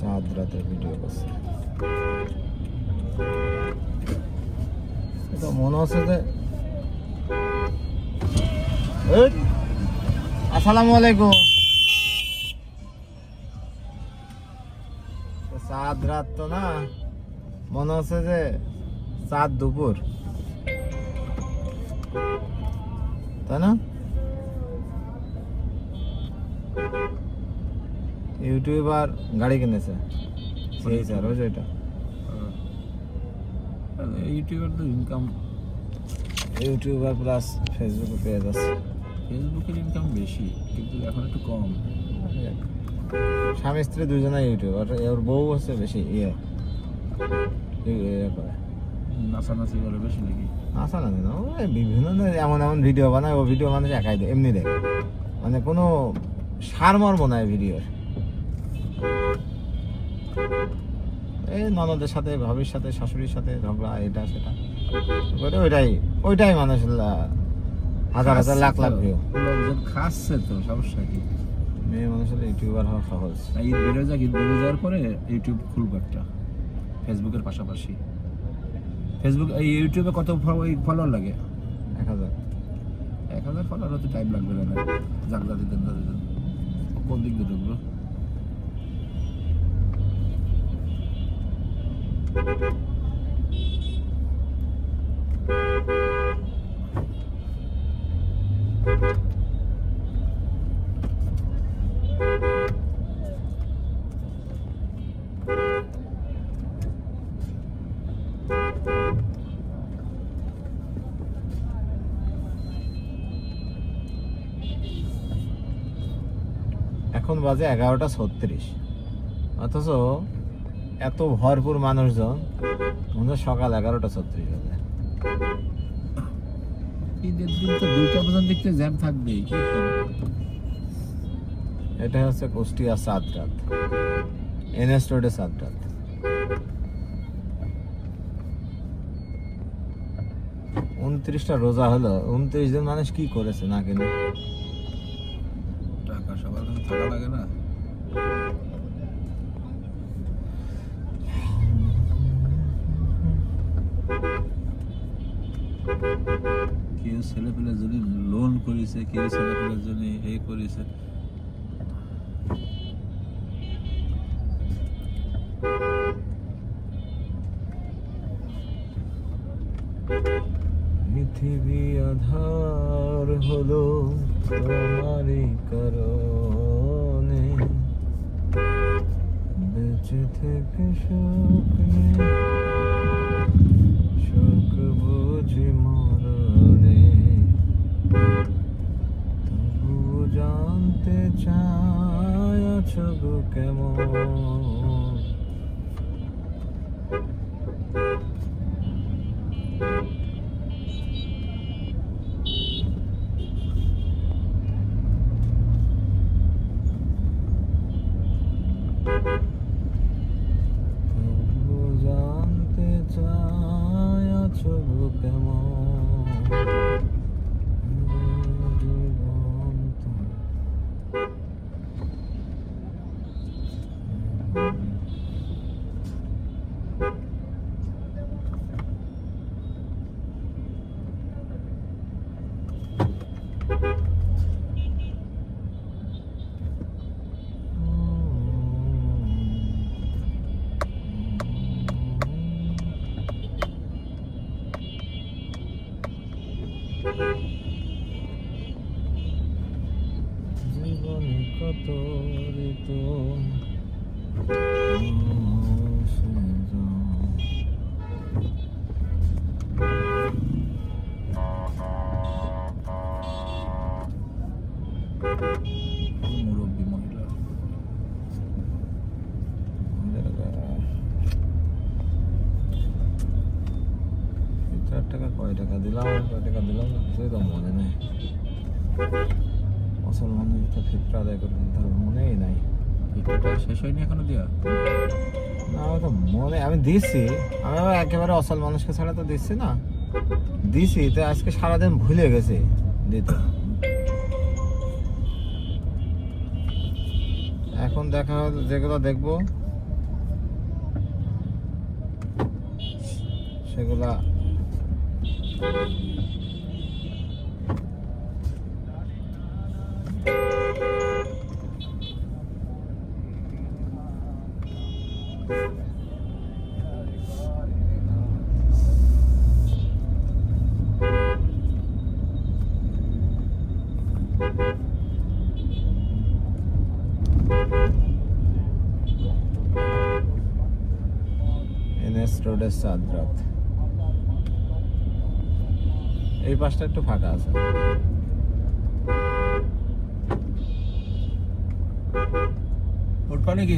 চাঁদ রাতের ভিডিও করছে। মনে হচ্ছে যে আসসালামু আলাইকুম। চাঁদ রাত তো না। মনে হচ্ছে যে চাঁদ দুপুর। তাই না? ইউটিউবার গাড়ি কিনেছে। সেই স্যার ওই এটা। ইউটিউবার তো ইনকাম ইউটিউবার প্লাস ফেসবুকে পেয়ে যাচ্ছে। ফেসবুকের ইনকাম বেশি কিন্তু এখন একটু কম। স্বামী স্ত্রী দুজনে ইউটিউবার ওর বউ হচ্ছে বেশি ইয়ে করে। নাচানাচি করে বেশি নাকি? আসা না না বিভিন্ন এমন এমন ভিডিও বানায় ও ভিডিও মানুষ একাই দেয় এমনি দেয় মানে কোনো সারমর্ম নাই ভিডিওর এই ননদের সাথে ভাবির সাথে শাশুড়ির সাথে ঝগড়া এটা সেটা। ওইটাই ওইটাই মানুষ হাজার হাজার লাখ লাখ ভিউ লোকজন খাচ্ছে তো সমস্যা কি? মেয়ে মানুষের ইউটিউবার হওয়া সহজ। এই বেড়ে যাক ঈদ বেড়ে যাওয়ার পরে ইউটিউব খুলবো একটা ফেসবুকের পাশাপাশি। ফেসবুক এই ইউটিউবে কত ফলোয়ার লাগে? এক হাজার। এক হাজার ফলোয়ার হতে টাইম লাগবে না যাক যা দিতেন কোন দিক দিয়ে ঢুকলো এখন বাজে এগারোটা ছত্রিশ। অথচ এত ভরপুর মানুষজন। মনে সকাল এগারোটা ছত্রিশ বাজে ঈদের দিন তো দুইটা পর্যন্ত দেখতে জ্যাম থাকবেই এটা হচ্ছে কুষ্টিয়া সাত রাত এনএস রোডে সাত রাত উনত্রিশটা রোজা হলো উনত্রিশ জন মানুষ কি করেছে না কেন? টাকা সবার কাছে থাকা লাগে না। কেউ ছেলে পেলের জন্য লোন করেছে, কেউ ছেলে পেলের জন্য এ করেছে। পৃথিবী আধার হলো তোমারই কারণে। বেঁচে থেকে আছো গো কেমন? জীবনে কত ঋতু? টাকা কয় টাকা দিলাম? কয় টাকা দিলাম? কিছুই তো মনে নেই। মুসলমানদের তো ফিতরা আদায় করবেন তার মনেই নাই। ফিতরাটা শেষ হয়নি এখনও দেওয়া না আমি তো মনে আমি দিছি। আমি আবার একেবারে অসল মানুষকে ছাড়া তো দিচ্ছি না। দিছি তো আজকে সারাদিন ভুলে গেছে দিতে। এখন দেখা যেগুলো দেখব সেগুলা এনএস রোডের সাদরাত। এই পাশটা একটু ফাঁকা আছে। উঠবা নাকি?